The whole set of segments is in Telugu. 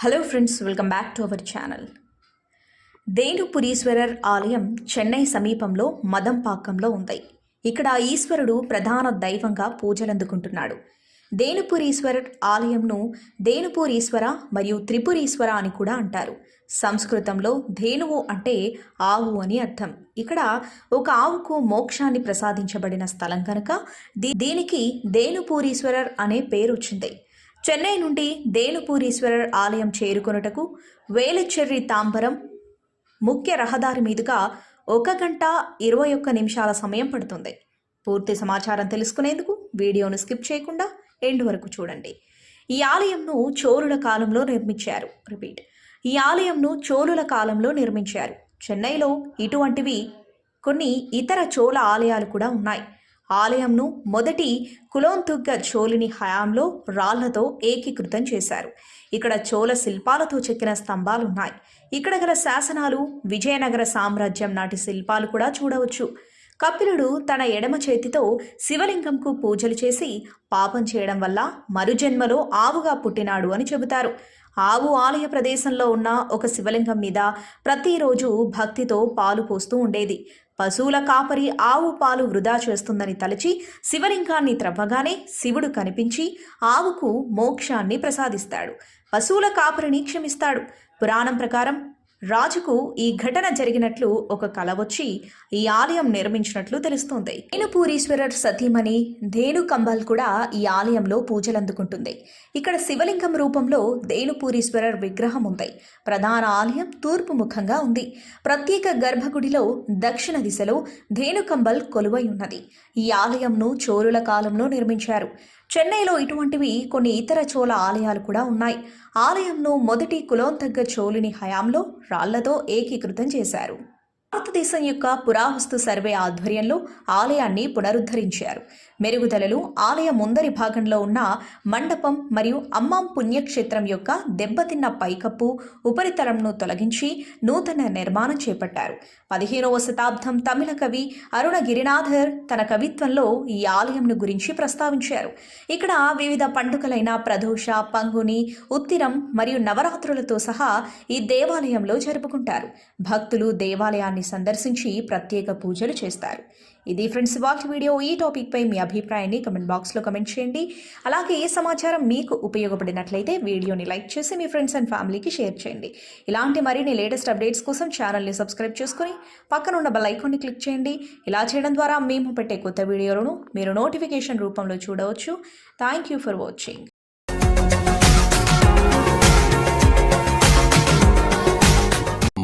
Hello friends welcome back to our channel Dhenupureeswarar ఆలయం చెన్నై సమీపంలో మదంపాకంలో ఉంది. ఇక్కడ ఈశ్వరుడు ప్రధాన దైవంగా పూజలందుకుంటున్నాడు. దేనుపురీశ్వరర్ ఆలయంను దేనుపూరీశ్వర మరియు త్రిపురీశ్వర అని కూడా అంటారు. సంస్కృతంలో ధేనువు అంటే ఆవు అని అర్థం. ఇక్కడ ఒక ఆవుకు మోక్షాన్ని ప్రసాదించబడిన స్థలం కనుక దీ- దీనికి దేనుపూరీశ్వరర్ అనే పేరు వచ్చింది చెన్నై నుండి దేనుపూరీశ్వరర్ ఆలయం చేరుకొనుటకు వేలచెర్రి తాంబరం ముఖ్య రహదారి మీదుగా ఒక గంట ఇరవై ఒక్క నిమిషాల సమయం పడుతుంది. పూర్తి సమాచారం తెలుసుకునేందుకు వీడియోను స్కిప్ చేయకుండా ఎండ్ వరకు చూడండి. ఈ ఆలయంను చోళుల కాలంలో నిర్మించారు. రిపీట్. ఈ ఆలయంను చోళుల కాలంలో నిర్మించారు. చెన్నైలో ఇటువంటివి కొన్ని ఇతర చోళ ఆలయాలు కూడా ఉన్నాయి. ఆలయంను మొదటి కులోంతుగ్గ చోళుని హయాంలో రాళ్ళతో ఏకీకృతం చేశారు. ఇక్కడ చోళ శిల్పాలతో చెక్కిన స్తంభాలు ఉన్నాయి ఇక్కడ గల శాసనాలు విజయనగర సామ్రాజ్యం నాటి శిల్పాలు కూడా చూడవచ్చు. కపిలుడు తన ఎడమ చేతితో శివలింగంకు పూజలు చేసి పాపం చేయడం వల్ల మరుజన్మలో ఆవుగా పుట్టినాడు అని చెబుతారు. ఆవు ఆలయ ప్రదేశంలో ఉన్న ఒక శివలింగం మీద ప్రతిరోజు భక్తితో పాలు పోస్తూ ఉండేది. పశువుల కాపరి ఆవు పాలు వృధా చేస్తుందని తలచి శివలింగాన్ని త్రవ్వగానే శివుడు కనిపించి ఆవుకు మోక్షాన్ని ప్రసాదిస్తాడు. పశువుల కాపరిని క్షమిస్తాడు. పురాణం ప్రకారం రాజుకు ఈ ఘటన జరిగినట్లు ఒక కల వచ్చి ఈ ఆలయం నిర్మించినట్లు తెలుస్తోంది. ధేనుపూరీశ్వరర్ సతీమణి ధేను కంబల్ కూడా ఈ ఆలయంలో పూజలందుకుంటుంది. ఇక్కడ శివలింగం రూపంలో ధేనుపూరీశ్వరర్ విగ్రహం ఉంది. ప్రధాన ఆలయం తూర్పు ముఖంగా ఉంది. ప్రత్యేక గర్భగుడిలో దక్షిణ దిశలో ధేనుకంబల్ కొలువై ఉన్నది. ఈ ఆలయంను చోరుల కాలంలో నిర్మించారు. చెన్నైలో ఇటువంటివి కొన్ని ఇతర చోళ ఆలయాలు కూడా ఉన్నాయి. ఆలయంను మొదటి కులోంతగ్గ చోళుని హయాంలో రాళ్ళతో ఏకీకృతం చేశారు. భారతదేశం యొక్క పురావస్తు సర్వే ఆధ్వర్యంలో ఆలయాన్ని పునరుద్ధరించారు. మెరుగుదలలు ఆలయ ముందరి భాగంలో ఉన్న మండపం మరియు అమ్మాం పుణ్యక్షేత్రం యొక్క దెబ్బతిన్న పైకప్పు ఉపరితలంను తొలగించి నూతన నిర్మాణం చేపట్టారు. పదిహేనవ శతాబ్దం తమిళ కవి అరుణ గిరినాథర్ తన కవిత్వంలో ఈ ఆలయంను గురించి ప్రస్తావించారు. ఇక్కడ వివిధ పండుగలైన ప్రదోష పంగుని ఉత్తిరం మరియు నవరాత్రులతో సహా ఈ దేవాలయంలో జరుపుకుంటారు. భక్తులు దేవాలయాన్ని సందర్శించి ప్రత్యేక పూజలు చేస్తారు. ఇది ఫ్రెండ్స్ వాటి వీడియో. ఈ టాపిక్పై మీ అభిప్రాయాన్ని కమెంట్ బాక్స్లో కమెంట్ చేయండి. అలాగే ఏ సమాచారం మీకు ఉపయోగపడినట్లయితే వీడియోని లైక్ చేసి మీ ఫ్రెండ్స్ అండ్ ఫ్యామిలీకి షేర్ చేయండి. ఇలాంటి మరిన్ని లేటెస్ట్ అప్డేట్స్ కోసం ఛానల్ని సబ్స్క్రైబ్ చేసుకుని పక్కనున్న బెల్ ఐకాన్ని క్లిక్ చేయండి. ఇలా చేయడం ద్వారా మేము పెట్టే కొత్త వీడియోలను మీరు నోటిఫికేషన్ రూపంలో చూడవచ్చు. Thank you for watching.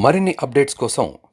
మరిన్ని అప్డేట్స్ కోసం